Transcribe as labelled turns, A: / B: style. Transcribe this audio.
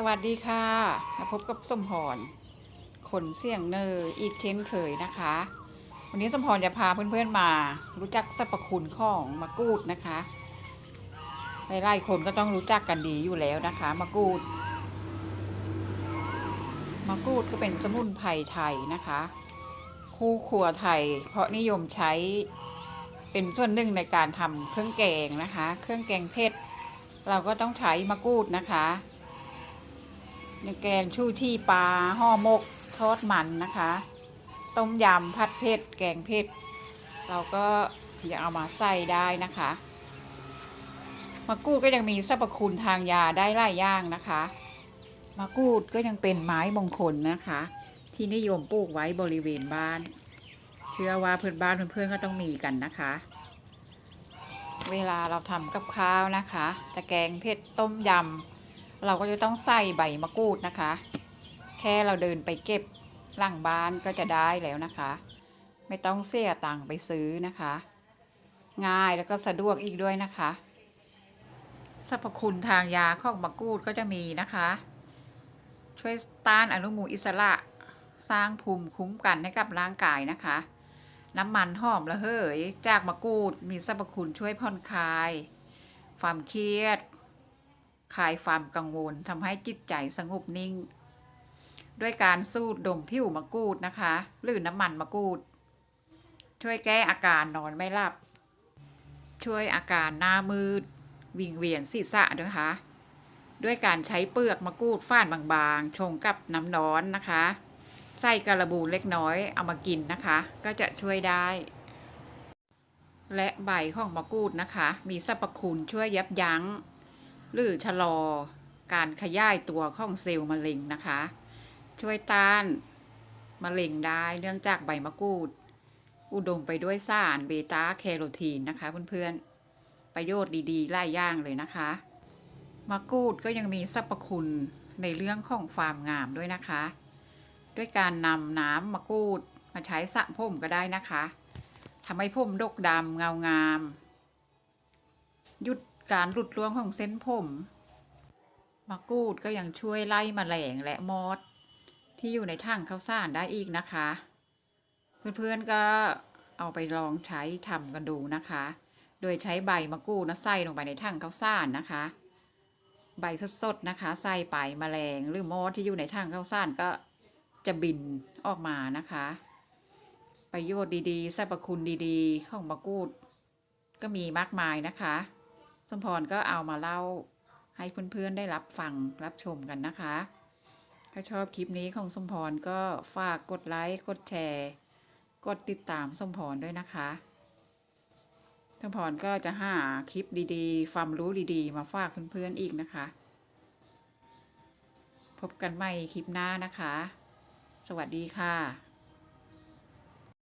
A: สวัสดีค่ะมาพบกับสมพรขนเสียงเนยอีกเช่นเคยนะคะ วันนี้สมพรจะพาเพื่อนๆมา รู้จักสรรพคุณของมะกรูดนะคะหลายๆคนก็ต้องรู้จักกันดีอยู่แล้วนะคะมะกรูดมะกรูดก็เป็นสมุนไพรไทยนะคะ คู่ครัวไทย เพราะนิยมใช้เป็นส่วนหนึ่งในการทำเครื่องแกงนะคะ เครื่องแกงเผ็ดเราก็ต้องใช้มะกรูดนะคะ ในแกงชูชี่ปลาห่อมกทอดมันนะคะ ต้มยำผัดเผ็ดแกงเผ็ดเราก็ย่าเอามาใส่ได้นะคะมะกรูดก็ยังมีสรรพคุณทางยาได้หลายอย่างนะคะมะกรูดก็ยังเป็นไม้มงคลนะคะ ที่นิยมปลูกไว้บริเวณบ้าน เชื่อว่าเพื่อนบ้านเพื่อนๆก็ต้องมีกันนะคะ เวลาเราทำกับข้าวนะคะ จะแกงเผ็ดต้มยำ เราก็จะต้องใส่ใบมะกรูดนะคะ แค่เราเดินไปเก็บหลังบ้านก็จะได้แล้วนะคะ ไม่ต้องเสียตังค์ไปซื้อนะคะ ง่ายแล้วก็สะดวกอีกด้วยนะคะสรรพคุณทางยาของมะกรูดก็จะมีนะคะ ช่วยต้านอนุมูลอิสระ สร้างภูมิคุ้มกันให้กับร่างกายนะคะ น้ำมันหอมระเหยจากมะกรูดมีสรรพคุณช่วยผ่อนคลาย ความเครียด คลายความกังวลทำให้จิตใจสงบนิ่ง ด้วยการสูดดมผิวมะกรูดนะคะ หรือน้ำมันมะกรูด ช่วยแก้อาการนอนไม่หลับ ช่วยอาการหน้ามืด วิงเวียนศีรษะด้วยค่ะด้วยการใช้เปลือกมะกรูดฟ่านบางๆ ชงกับน้ำร้อนนะคะใส่กระบูเล็กน้อยเอามากินนะคะ ก็จะช่วยได้ และใบของมะกรูดนะคะ มีสรรพคุณช่วยยับยั้ง หรือชะลอการขยายตัวของเซลล์มะเร็งนะคะ ช่วยต้านมะเร็งได้เนื่องจากใบมะกรูด อุดมไปด้วยสารเบต้าแคโรทีนนะคะเพื่อนๆ ประโยชน์ดีๆหลายอย่างเลยนะคะ มะกรูดก็ยังมีสรรพคุณในเรื่องของความงามด้วยนะคะ ด้วยการนำน้ำมะกรูดมาใช้สระผมก็ได้นะคะทำให้ผมดกดำเงางามหยุด การหลุดร่วงของเส้นผมมะกรูดก็ยังช่วยไล่มแมลงและมอดที่อยู่ในถังข้าวสารได้อีกนะคะ เพื่อนๆก็เอาไปลองใช้ทำกันดูนะคะ โดยใช้ใบมะกรูดนะใส่ลงไปในถังข้าวสารนะคะ ใบสดๆนะคะใส่ไปมแมลงหรือมอดที่อยู่ในถังข้าวสารก็จะบินออกมานะคะ ประโยชน์ดีๆสรรพคุณดีๆ ของมะกรูดก็มีมากมายนะคะ สมพรก็เอามาเล่าให้เพื่อนๆได้รับฟังรับชมกันนะคะ ถ้าชอบคลิปนี้ของสมพรก็ฝากกดไลค์กดแชร์ กดติดตามสมพรด้วยนะคะสมพรก็จะหาคลิปดีๆความรู้ดีๆ มาฝากเพื่อนๆอีกนะคะ พบกันใหม่คลิปหน้านะคะ สวัสดีค่ะ